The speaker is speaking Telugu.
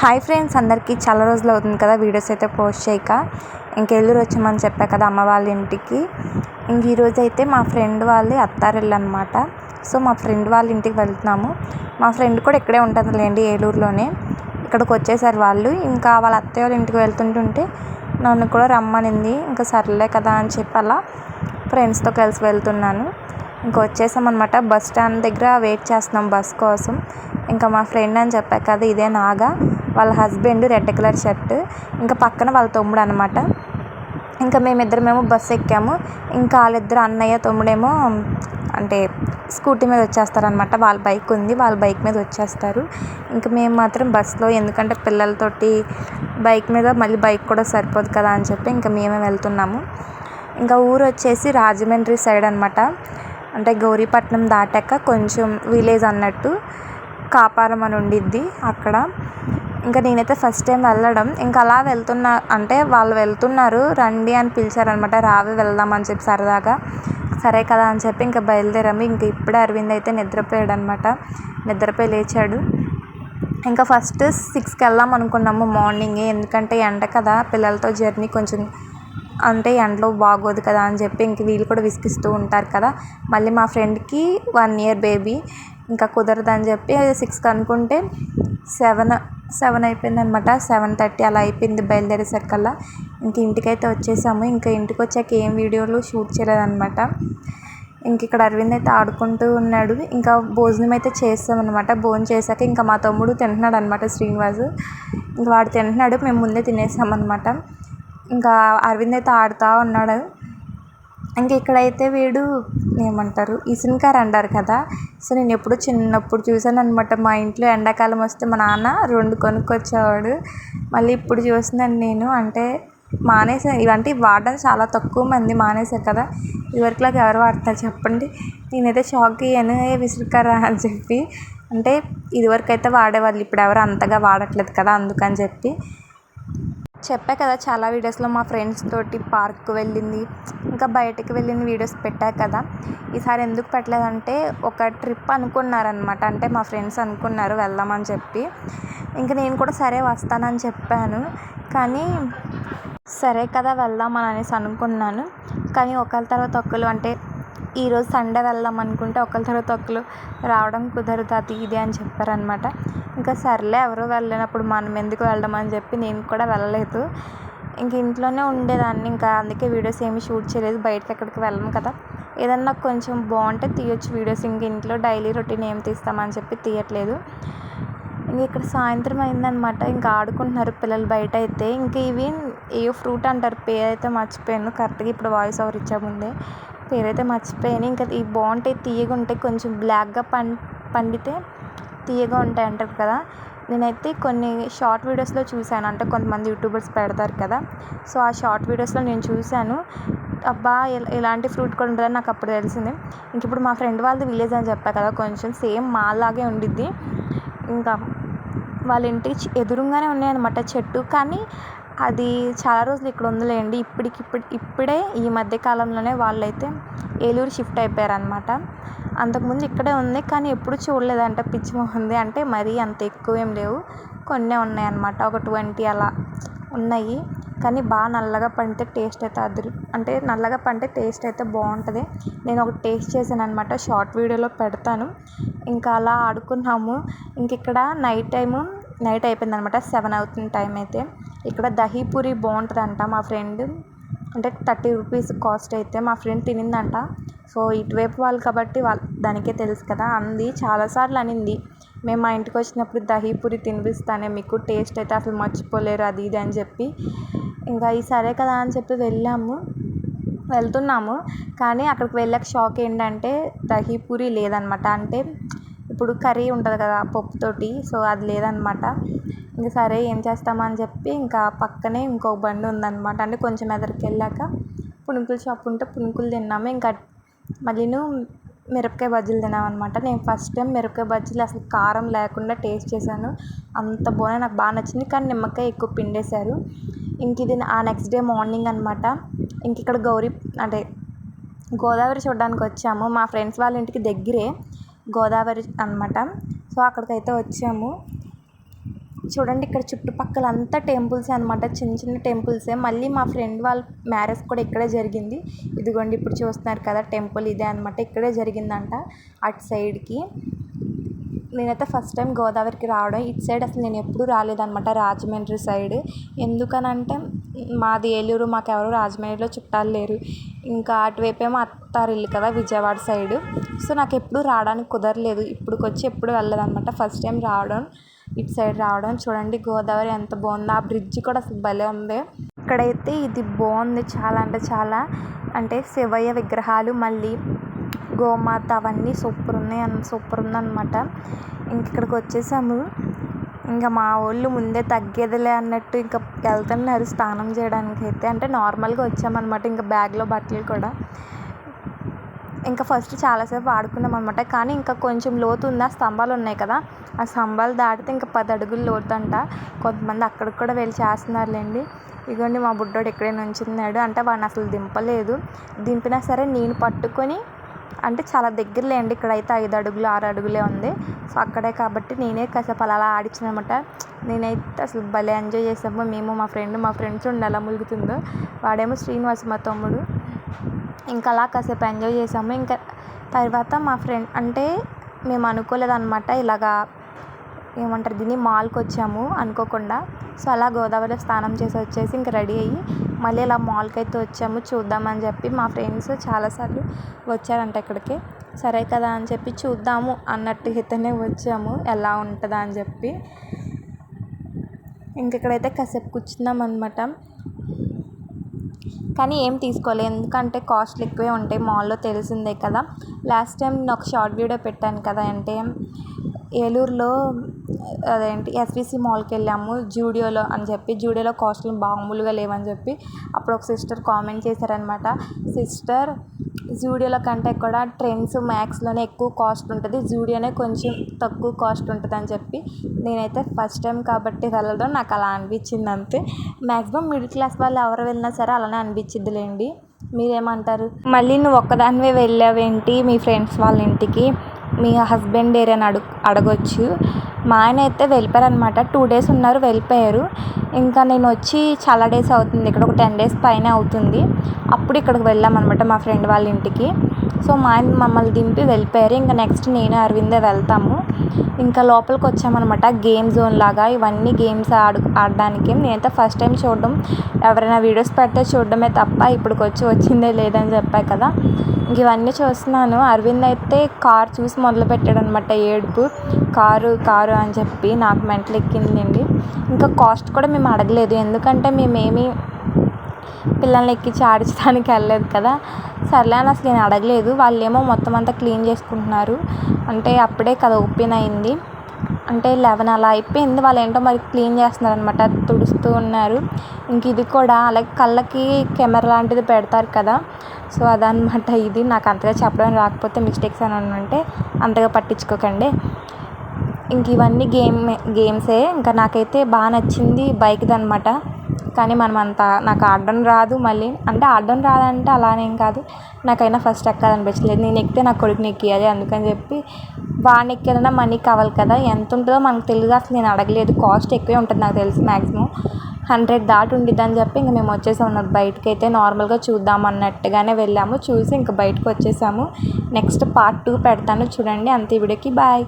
హాయ్ ఫ్రెండ్స్ అందరికీ చాలా రోజులు అవుతుంది కదా వీడియోస్ అయితే పోస్ట్ చేయక. ఇంక ఎల్లూరు వచ్చామని చెప్పా కదా అమ్మ వాళ్ళ ఇంటికి. ఇంక ఈరోజు అయితే మా ఫ్రెండ్ వాళ్ళది అత్తారిల్లు అనమాట సో మా ఫ్రెండ్ వాళ్ళ ఇంటికి వెళ్తున్నాము. మా ఫ్రెండ్ కూడా ఇక్కడే ఉంటుంది లేండి ఏలూరులోనే. ఇక్కడికి వచ్చేసారు వాళ్ళు. ఇంకా వాళ్ళ అత్తయ్య వాళ్ళ ఇంటికి వెళ్తుంటుంటే నన్ను కూడా రమ్మనింది. ఇంకా సర్లే కదా అని చెప్పి అలా ఫ్రెండ్స్తో కలిసి వెళ్తున్నాను. ఇంకా వచ్చేసామన్నమాట. బస్ స్టాండ్ దగ్గర వెయిట్ చేస్తున్నాం బస్ కోసం. ఇంకా మా ఫ్రెండ్ అని చెప్పా కదా ఇదే నాగా. వాళ్ళ హస్బెండ్ రెడ్ కలర్ షర్ట్ ఇంకా పక్కన వాళ్ళ తమ్ముడు అనమాట ఇంకా మేమిద్దరమేమో బస్సు ఎక్కాము. ఇంకా వాళ్ళిద్దరు అన్నయ్య తమ్ముడేమో అంటే స్కూటీ మీద వచ్చేస్తారనమాట వాళ్ళ బైక్ ఉంది వాళ్ళ బైక్ మీద వచ్చేస్తారు. ఇంకా మేము మాత్రం బస్సులో ఎందుకంటే పిల్లలతోటి బైక్ మీద మళ్ళీ బైక్ కూడా సరిపోదు కదా అని చెప్పి ఇంకా మేమే వెళ్తున్నాము. ఇంకా ఊరు వచ్చేసి రాజమండ్రి సైడ్ అనమాట అంటే గౌరీపట్నం దాటాక కొంచెం విలేజ్ అన్నట్టు కాపారం అని ఉండిద్ది అక్కడ. ఇంకా నేనైతే ఫస్ట్ టైం వెళ్ళడం. ఇంకా అలా వెళ్తున్నా అంటే వాళ్ళు వెళ్తున్నారు రండి అని పిలిచారనమాట రావి వెళ్దాం అని చెప్పి సరదాగా. సరే కదా అని చెప్పి ఇంకా బయలుదేరాము. ఇంక ఇప్పుడే అరవింద్ అయితే నిద్రపోయాడు అనమాట నిద్రపోయి లేచాడు. ఇంకా ఫస్ట్ సిక్స్కి వెళ్దాం అనుకున్నాము మార్నింగే ఎందుకంటే ఎండ కదా పిల్లలతో జర్నీ కొంచెం అంటే ఎండలో బాగోదు కదా అని చెప్పి ఇంక వీళ్ళు కూడా విసిగిస్తూ ఉంటారు కదా. మళ్ళీ మా ఫ్రెండ్కి వన్ ఇయర్ బేబీ ఇంకా కుదరదు అని చెప్పి సిక్స్కి అనుకుంటే సెవెన్ సెవెన్ అయిపోయింది అనమాట సెవెన్ థర్టీ అలా అయిపోయింది బయలుదేరేసరికల్లా ఇంక ఇంటికైతే వచ్చేసాము. ఇంకా ఇంటికి వచ్చాక ఏం వీడియోలు షూట్ చేయలేదన్నమాట ఇంక ఇక్కడ అరవింద్ అయితే ఆడుకుంటూ ఉన్నాడు. ఇంకా భోజనం అయితే చేస్తామన్నమాట భోజనం చేశాక ఇంకా మా తమ్ముడు తింటున్నాడు అనమాట శ్రీనివాస్. ఇంకా వాడు తింటున్నాడు. మేము ముందే తినేసామన్నమాట ఇంకా అరవింద్ అయితే ఆడుతూ ఉన్నాడు. ఇంక ఇక్కడైతే వీడు ఏమంటారు ఇసునకార అంటారు కదా. సో నేను ఎప్పుడు చిన్నప్పుడు చూసాను అనమాట మా ఇంట్లో ఎండాకాలం వస్తే మా నాన్న రెండు కొనుక్కొచ్చేవాడు. మళ్ళీ ఇప్పుడు చూస్తున్నాను నేను. అంటే మానేసా ఇవంటే వాడడం చాలా తక్కువ మంది మానేశారు కదా. ఇదివరకులాగా ఎవరు వాడతారు చెప్పండి. నేనైతే షాక్ అయ్యాను. ఏ విసురుకారా అని చెప్పి. అంటే ఇదివరకు అయితే వాడేవాళ్ళు ఇప్పుడు ఎవరు అంతగా వాడట్లేదు కదా అందుకని చెప్పి. చెప్పా కదా చాలా వీడియోస్లో మా ఫ్రెండ్స్ తోటి పార్క్కి వెళ్ళింది ఇంకా బయటకు వెళ్ళిన వీడియోస్ పెట్టా కదా. ఈసారి ఎందుకు పెట్టలేదంటే ఒక ట్రిప్ అనుకున్నారనమాట అంటే మా ఫ్రెండ్స్ అనుకున్నారు వెళ్దామని చెప్పి. ఇంక నేను కూడా సరే వస్తానని చెప్పాను. కానీ సరే కదా వెళ్దామని అనేసి అనుకున్నాను. కానీ ఒకళ్ళ తర్వాత ఒకళ్ళు అంటే ఈరోజు సండే వెళ్దాం అనుకుంటే ఒకరి తర్వాత ఒకరు రావడం కుదరదు అది ఇది అని చెప్పారనమాట ఇంకా సర్లే ఎవరు వెళ్ళినప్పుడు మనం ఎందుకు వెళ్ళడం అని చెప్పి నేను కూడా వెళ్ళలేదు. ఇంక ఇంట్లోనే ఉండేదాన్ని ఇంకా అందుకే వీడియోస్ ఏమి షూట్ చేయలేదు. బయటకి ఎక్కడికి వెళ్ళము కదా. ఏదన్నా కొంచెం బాగుంటే తీయొచ్చు వీడియోస్. ఇంక ఇంట్లో డైలీ రొటీన్ ఏం తీస్తామని చెప్పి తీయట్లేదు. ఇంక ఇక్కడ సాయంత్రం అయిందనమాట ఇంకా ఆడుకుంటున్నారు పిల్లలు బయట అయితే. ఇంక ఇవి ఏ ఫ్రూట్ అంటారు పేరు అయితే మర్చిపోయాను. కరెక్ట్గా ఇప్పుడు వాయిస్ ఓవర్ ఇచ్చా ముందే పేరైతే మర్చిపోయాను. ఇంకా ఇవి బాగుంటాయి తీయగా ఉంటాయి. కొంచెం బ్లాక్గా పం పండితే తీయగా ఉంటాయి అంటారు కదా. నేనైతే కొన్ని షార్ట్ వీడియోస్లో చూశాను. అంటే కొంతమంది యూట్యూబర్స్ పెడతారు కదా. సో ఆ షార్ట్ వీడియోస్లో నేను చూశాను. అబ్బా ఇలాంటి ఫ్రూట్ కూడా ఉంటుందని నాకు అప్పుడు తెలిసింది. ఇంక ఇప్పుడు మా ఫ్రెండ్ వాళ్ళది విలేజ్ అని చెప్పా కదా. కొంచెం సేమ్ మాలాగే ఉండిద్ది. ఇంకా వాళ్ళ ఇంటికి ఎదురుగానే ఉన్నాయన్నమాట చెట్టు. కానీ అది చాలా రోజులు ఇక్కడ ఉందిలేండి. ఇప్పటికిప్పుడు ఇప్పుడే ఈ మధ్య కాలంలోనే వాళ్ళైతే ఏలూరు షిఫ్ట్ అయిపోయారనమాట అంతకుముందు ఇక్కడే ఉంది కానీ ఎప్పుడు చూడలేదంట పిచ్చి ఉంది. అంటే మరీ అంత ఎక్కువ ఏం లేవు. కొన్నే ఉన్నాయన్నమాట. ఒక ట్వంటీ అలా ఉన్నాయి. కానీ బాగా నల్లగా పండితే టేస్ట్ అయితే అదిరి అంటే నల్లగా పండితే టేస్ట్ అయితే బాగుంటుంది. నేను ఒకటి టేస్ట్ చేశాను అనమాట షార్ట్ వీడియోలో పెడతాను. ఇంకా అలా ఆడుకున్నాము. ఇంక ఇక్కడ నైట్ టైము నైట్ అయిపోయింది అనమాట సెవెన్ అవుతుంది టైం అయితే. ఇక్కడ దహీపూరి బాగుంటుందంట మా ఫ్రెండ్. అంటే థర్టీ రూపీస్ కాస్ట్ అయితే మా ఫ్రెండ్ తినిందంట. సో ఇటువైపు వాళ్ళు కాబట్టి వాళ్ళ దానికే తెలుసు కదా. అంది చాలాసార్లు అనింది. మేము మా ఇంటికి వచ్చినప్పుడు దహీపూరి తినిపిస్తానే మీకు టేస్ట్ అయితే అసలు మర్చిపోలేరు అది ఇది అని చెప్పి. ఇంకా ఈ సరే కదా అని చెప్పి వెళ్ళాము. వెళ్తున్నాము. కానీ అక్కడికి వెళ్ళాక షాక్ ఏంటంటే దహీపూరి లేదనమాట. అంటే ఇప్పుడు కర్రీ ఉంటుంది కదా పప్పుతోటి సో అది లేదనమాట. ఇంకా సరే ఏం చేస్తామని చెప్పి ఇంకా పక్కనే ఇంకో బండి ఉందన్నమాట అంటే కొంచెం ఎదరికి వెళ్ళాక పునుకుల షాప్ ఉంటే పునుకులు తిన్నాము. ఇంకా మళ్ళీను మిరపకాయ బజ్జీలు తిన్నామన్నమాట నేను ఫస్ట్ టైం మిరపకాయ బజ్జీలు అసలు కారం లేకుండా టేస్ట్ చేశాను. అంత బాగున్నాయి నాకు బాగా నచ్చింది. కానీ నిమ్మకాయ ఎక్కువ పిండేశారు. ఇంక ఇది ఆ నెక్స్ట్ డే మార్నింగ్ అనమాట. ఇంక ఇక్కడ గౌరీ అంటే గోదావరి చూడడానికి వచ్చాము. మా ఫ్రెండ్స్ వాళ్ళ ఇంటికి దగ్గరే. గోదావరి అనమాట సో అక్కడికైతే వచ్చాము. చూడండి ఇక్కడ చుట్టుపక్కల అంతా టెంపుల్సే అనమాట చిన్న చిన్న టెంపుల్సే. మళ్ళీ మా ఫ్రెండ్ వాళ్ళ మ్యారేజ్ కూడా ఇక్కడే జరిగింది. ఇదిగోండి ఇప్పుడు చూస్తున్నారు కదా టెంపుల్ ఇదే అనమాట ఇక్కడే జరిగిందంట అటు సైడ్కి. నేనైతే ఫస్ట్ టైం గోదావరికి రావడం. ఇటు సైడ్ అసలు నేను ఎప్పుడూ రాలేదనమాట రాజమండ్రి సైడ్. ఎందుకనంటే మాది ఏలూరు మాకు రాజమండ్రిలో చుట్టాలు లేరు. ఇంకా అటువైపు ఏమో అత్తారిల్లు కదా విజయవాడ సైడ్. సో నాకు ఎప్పుడు రావడానికి కుదరలేదు. ఇప్పుడుకి వచ్చి ఎప్పుడు వెళ్ళదనమాట ఫస్ట్ టైం రావడం ఇటు సైడ్ రావడం. చూడండి గోదావరి ఎంత బాగుందో. ఆ బ్రిడ్జ్ కూడా అసలు భలే ఉంది. ఇక్కడైతే ఇది బాగుంది. చాలా అంటే చాలా. అంటే శివయ్య విగ్రహాలు మళ్ళీ గోమాత అవన్నీ సూపర్ ఉన్నాయి అన్ సూపర్ ఉందన్నమాట ఇంక ఇక్కడికి వచ్చేసాము. ఇంకా మా వాళ్ళు ముందే తగ్గేదిలే అన్నట్టు ఇంకా వెళ్తున్నారు స్నానం చేయడానికి అయితే అంటే నార్మల్గా వచ్చామన్నమాట ఇంకా బ్యాగ్లో బట్టలు కూడా. ఇంకా ఫస్ట్ చాలాసేపు ఆడుకున్నాం అనమాట కానీ ఇంకా కొంచెం లోతు ఉంది. ఆ స్తంభాలు ఉన్నాయి కదా. ఆ స్తంభాలు దాటితే ఇంకా పది అడుగులు లోతు అంట కొంతమంది అక్కడికి కూడా వెళ్ళి చేస్తున్నారులేండి. ఇదిగోండి మా బుడ్డోడు ఇక్కడే నుంచున్నాడు. అంటే వాడిని అసలు దింపలేదు. దింపినా సరే నేను పట్టుకొని అంటే చాలా దగ్గరలే అండి ఇక్కడైతే ఐదు అడుగులు ఆరు అడుగులే ఉంది. సో అక్కడే కాబట్టి నేనే కాసేపు అలా అలా అనమాట నేనైతే అసలు భలే ఎంజాయ్ చేసాము మేము మా ఫ్రెండ్ మా ఫ్రెండ్స్ ఉండి ఎలా ములుగుతుందో వాడేమో శ్రీనివాస్ మా తమ్ముడు. ఇంకా అలా కాసేపు ఎంజాయ్ చేసాము ఇంకా తర్వాత మా ఫ్రెండ్ అంటే మేము అనుకోలేదన్నమాట ఇలాగా ఏమంటారు దీన్ని మాల్కి వచ్చాము అనుకోకుండా. సో అలా గోదావరిలో స్నానం చేసి వచ్చేసి ఇంకా రెడీ అయ్యి మళ్ళీ ఇలా మాల్కి అయితే వచ్చాము చూద్దామని చెప్పి మా ఫ్రెండ్స్ చాలాసార్లు వచ్చారంట ఇక్కడికి. సరే కదా అని చెప్పి చూద్దాము అన్నట్టు అయితేనే వచ్చాము ఎలా ఉంటుందా అని చెప్పి. ఇంక ఇక్కడైతే కాసేపు కూర్చున్నాం అనమాట కానీ ఏం తీసుకోలేదు ఎందుకంటే కాస్ట్లు ఎక్కువే ఉంటాయి మాల్లో తెలిసిందే కదా. లాస్ట్ టైం నేను ఒక షార్ట్ వీడియో పెట్టాను కదా అంటే ఏలూరులో అదేంటి ఎస్విసి మాల్కి వెళ్ళాము జూడియోలో అని చెప్పి జూడియోలో కాస్ట్లు మామూలుగా లేవని చెప్పి అప్పుడు ఒక సిస్టర్ కామెంట్ చేశారనమాట సిస్టర్ జూడియోలో కంటే కూడా ట్రెండ్స్ మ్యాక్స్లోనే ఎక్కువ కాస్ట్ ఉంటుంది జూడియోనే కొంచెం తక్కువ కాస్ట్ ఉంటుంది అని చెప్పి నేనైతే ఫస్ట్ టైం కాబట్టి వెళ్ళడం నాకు అలా అనిపించింది అంతే. మ్యాక్సిమం మిడిల్ క్లాస్ వాళ్ళు ఎవరు వెళ్ళినా సరే అలానే అనిపించిద్దిలేండి. మీరేమంటారు? మళ్ళీ నువ్వు ఒక్కదానివే వెళ్ళావేంటి మీ ఫ్రెండ్స్ వాళ్ళ ఇంటికి? మీ హస్బెండ్ ఏరని అడుగు అడగొచ్చు. మా ఆయన అయితే వెళ్ళిపోయారనమాట టూ డేస్ ఉన్నారు వెళ్ళిపోయారు. ఇంకా నేను వచ్చి చాలా డేస్ అవుతుంది. ఇక్కడ ఒక టెన్ డేస్ పైన అవుతుంది. అప్పుడు ఇక్కడికి వెళ్ళామన్నమాట మా ఫ్రెండ్ వాళ్ళ ఇంటికి. సో మా ఆయన మమ్మల్ని దింపి వెళ్ళిపోయారు. ఇంకా నెక్స్ట్ నేను అరవిందే వెళ్తాము. ఇంకా లోపలికి వచ్చామన్నమాట. గేమ్ జోన్ లాగా ఇవన్నీ గేమ్స్ ఆడు ఆడడానికి నేనైతే ఫస్ట్ టైం చూడడం. ఎవరైనా వీడియోస్ పెడితే చూడడమే తప్ప ఇప్పటికి వచ్చి వచ్చిందే లేదని చెప్పా కదా. ఇంక ఇవన్నీ చూస్తున్నాను. అరవింద్ అయితే కార్ చూసి మొదలు పెట్టాడు అనమాట ఏడుపు. కారు కారు అని చెప్పి నాకు మెంటలు ఎక్కిందండి ఇంకా కాస్ట్ కూడా మేము అడగలేదు. ఎందుకంటే మేమేమి పిల్లల్ని ఎక్కించి ఆడించడానికి వెళ్ళలేదు కదా. సర్లే అని అసలు నేను అడగలేదు. వాళ్ళేమో మొత్తం అంతా క్లీన్ చేసుకుంటున్నారు. అంటే అప్పుడే కదా ఓపెన్ అయింది. అంటే లెవెన్ అలా అయిపోయింది. వాళ్ళు ఏంటో మరి క్లీన్ చేస్తున్నారు అనమాట తుడుస్తూ ఉన్నారు. ఇంక ఇది కూడా అలాగే కళ్ళకి కెమెరా లాంటిది పెడతారు కదా. సో అదనమాట ఇది. నాకు అంతగా చెప్పడం రాకపోతే మిస్టేక్స్ అని అంటే అంతగా పట్టించుకోకండి. ఇంక ఇవన్నీ గేమ్ గేమ్సే. ఇంకా నాకైతే బాగా నచ్చింది బైక్ది అనమాట కానీ మనం అంత నాకు ఆడడం రాదు మళ్ళీ. అంటే ఆడడం రాదంటే అలానేం కాదు. నాకైనా ఫస్ట్ ఎక్కాలనిపించలేదు నేను ఎక్కితే నా కొడుకుని ఎక్కియాలి అందుకని చెప్పి వాడిని ఎక్కాలన్నా మనీ కావాలి కదా. ఎంత ఉంటుందో మనకు తెలియదు అసలు నేను అడగలేదు. కాస్ట్ ఎక్కువే ఉంటుంది నాకు తెలిసి మ్యాక్సిమం హండ్రెడ్ దాటి ఉండిద్ది అని చెప్పి ఇంక మేము వచ్చేసాము బయటకి అయితే నార్మల్గా చూద్దాం అన్నట్టుగానే వెళ్ళాము. చూసి ఇంక బయటకు వచ్చేసాము. నెక్స్ట్ పార్ట్ టూ పెడతాను. చూడండి. అంతే. వీడియోకి బాయ్